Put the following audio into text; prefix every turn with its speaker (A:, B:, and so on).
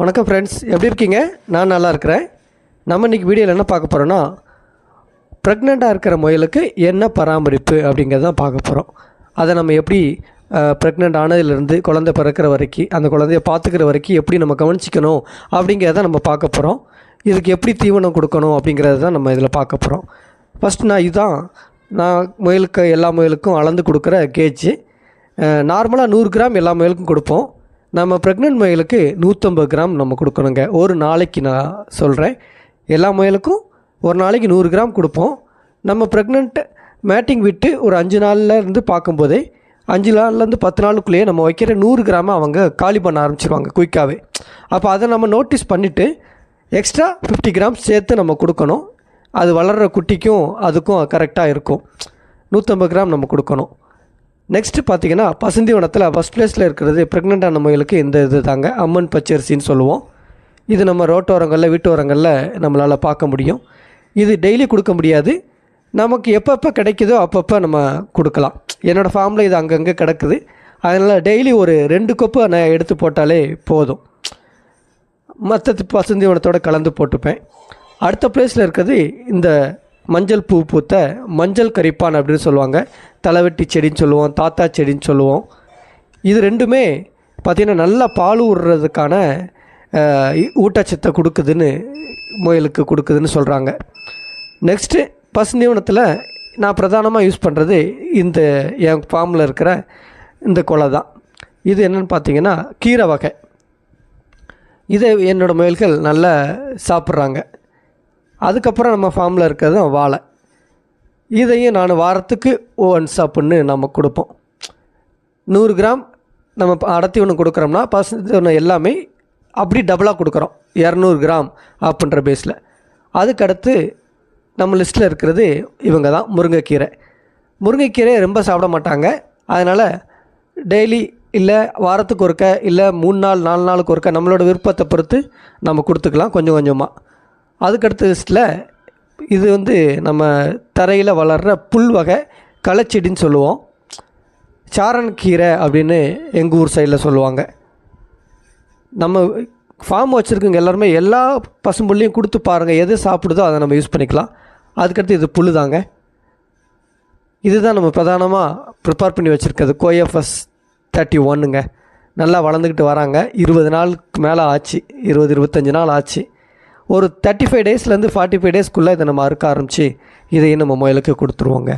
A: வணக்கம் ஃப்ரெண்ட்ஸ் எப்படி இருக்கீங்க? நான் நல்லா இருக்கிறேன். நம்ம இன்றைக்கி வீடியோவில் என்ன பார்க்க போகிறோன்னா ப்ரெக்னெண்ட்டாக இருக்கிற முயலுக்கு என்ன பராமரிப்பு அப்படிங்கிறத தான் பார்க்க போகிறோம் அதை நம்ம எப்படி ப்ரெக்னென்ட் ஆனதுலேருந்து குழந்தை பிறக்கிற வரைக்கும் அந்த குழந்தைய பார்த்துக்கிற வரைக்கும் எப்படி நம்ம கவனிச்சிக்கணும் அப்படிங்கிறத நம்ம பார்க்க போகிறோம் இதுக்கு எப்படி தீவனம் கொடுக்கணும் அப்படிங்கிறத தான் நம்ம இதில் பார்க்க போகிறோம் ஃபஸ்ட் நான் இதுதான் நான் முயலுக்கு எல்லா முயலுக்கும் அளந்து கொடுக்குற கேஜ் நார்மலாக நூறு கிராம் எல்லா முயலுக்கும் கொடுப்போம். நம்ம ப்ரெக்னென்ட் முயலுக்கு நூற்றம்பது கிராம் நம்ம கொடுக்கணுங்க. ஒரு நாளைக்கு நான் சொல்கிறேன் எல்லா முயலுக்கும் ஒரு நாளைக்கு நூறு கிராம் கொடுப்போம். நம்ம ப்ரெக்னென்ட் மேட்டிங் விட்டு ஒரு அஞ்சு நாளில் இருந்து பார்க்கும்போதே அஞ்சு நாள்லேருந்து பத்து நாளுக்குள்ளேயே நம்ம வைக்கிற நூறு கிராமை அவங்க காலி பண்ண ஆரம்பிச்சிருவாங்க குயிக்காகவே அப்போ அதை நம்ம நோட்டீஸ் பண்ணிவிட்டு எக்ஸ்ட்ரா ஃபிஃப்டி கிராம் சேர்த்து நம்ம கொடுக்கணும். அது வளர்கிற குட்டிக்கும் அதுக்கும் கரெக்டாக இருக்கும். நூற்றம்பது கிராம் நம்ம கொடுக்கணும். நெக்ஸ்ட்டு பார்த்தீங்கன்னா பசுந்திவனத்தில் ஃபஸ்ட் பிளேஸில் இருக்கிறது ப்ரெக்னெண்ட்டான முயலுக்கு இந்த இது தாங்க அம்மன் பச்சரிசின்னு சொல்லுவோம். இது நம்ம ரோட்டோரங்களில் வீட்டோரங்களில் நம்மளால் பார்க்க முடியும். இது டெய்லி கொடுக்க முடியாது. நமக்கு எப்பப்போ கிடைக்குதோ அப்பப்போ நம்ம கொடுக்கலாம். என்னோடய ஃபார்மில் இது அங்கங்கே கிடக்குது. அதனால் டெய்லி ஒரு ரெண்டு கொப்பு நான் எடுத்து போட்டாலே போதும். மற்ற பசுந்திவனத்தோடு கலந்து போட்டுப்பேன். அடுத்த பிளேஸில் இருக்கிறது இந்த மஞ்சள் பூ பூத்த மஞ்சள் கரிப்பான் அப்படின்னு சொல்லுவாங்க. தலைவெட்டி செடின்னு சொல்லுவோம் தாத்தா செடின்னு சொல்லுவோம். இது ரெண்டுமே பார்த்திங்கன்னா நல்லா பால் விடுறதுக்கான ஊட்டச்சத்தை கொடுக்குதுன்னு முயலுக்கு கொடுக்குதுன்னு சொல்கிறாங்க நெக்ஸ்ட்டு பசுந்தீவனத்தில் நான் பிரதானமாக யூஸ் பண்ணுறது இந்த என் ஃபார்மில் இருக்கிற இந்த கொலை தான். இது என்னென்னு பார்த்தீங்கன்னா கீரை வகை. இதை என்னோடய முயல்கள் நல்லா சாப்பிட்றாங்க. அதுக்கப்புறம் நம்ம ஃபார்மில் இருக்கிறது தான் வாழை. இதையும் நான் வாரத்துக்கு ஒன்ஸ் அப்புடின்னு நம்ம கொடுப்போம். நூறு கிராம் நம்ம ப- அடர்த்தி ஒன்று கொடுக்குறோம்னா பசு எல்லாமே அப்படி டபுளாக கொடுக்குறோம். இரநூறு கிராம் அப்படின்ற பேஸில் அதுக்கடுத்து நம்ம லிஸ்ட்டில் இருக்கிறது இவங்க தான் முருங்கைக்கீரை. முருங்கைக்கீரை ரொம்ப சாப்பிட மாட்டாங்க. அதனால் டெய்லி இல்லை வாரத்துக்கு ஒருக்க இல்லை மூணு நாள் நாலு நாளுக்கு ஒருக்க நம்மளோட விருப்பத்தை பொறுத்து நம்ம கொடுத்துக்கலாம் கொஞ்சம் கொஞ்சமாக அதுக்கடுத்த லிஸ்ட்டில் இது வந்து நம்ம தரையில் வளர்கிற புல் வகை களைச்செடின்னு சொல்லுவோம். சாரன்கீரை அப்படின்னு எங்கள் ஊர் சைடில் சொல்லுவாங்க. நம்ம ஃபார்ம் வச்சுருக்கவங்க எல்லாருமே எல்லா பசும்புள்ளையும் கொடுத்து பாருங்கள் எது சாப்பிடுதோ அதை நம்ம யூஸ் பண்ணிக்கலாம். அதுக்கடுத்து இது புல் தாங்க. இதுதான் நம்ம பிரதானமாக ப்ரிப்பேர் பண்ணி வச்சுருக்கிறது. கோஎஃப்எஸ் தேர்ட்டி ஒன்னுங்க நல்லா வளர்ந்துக்கிட்டு வராங்க. இருபது நாளுக்கு மேலே ஆச்சு. இருபது இருபத்தஞ்சி நாள் ஆச்சு. ஒரு தேர்ட்டி ஃபைவ் டேஸ்லேருந்து ஃபார்ட்டி ஃபைவ் டேஸ்க்குள்ளே இதை நம்ம அறுக்க ஆரம்பித்து இதையும் நம்ம முயலுக்கு கொடுத்துருவோங்க.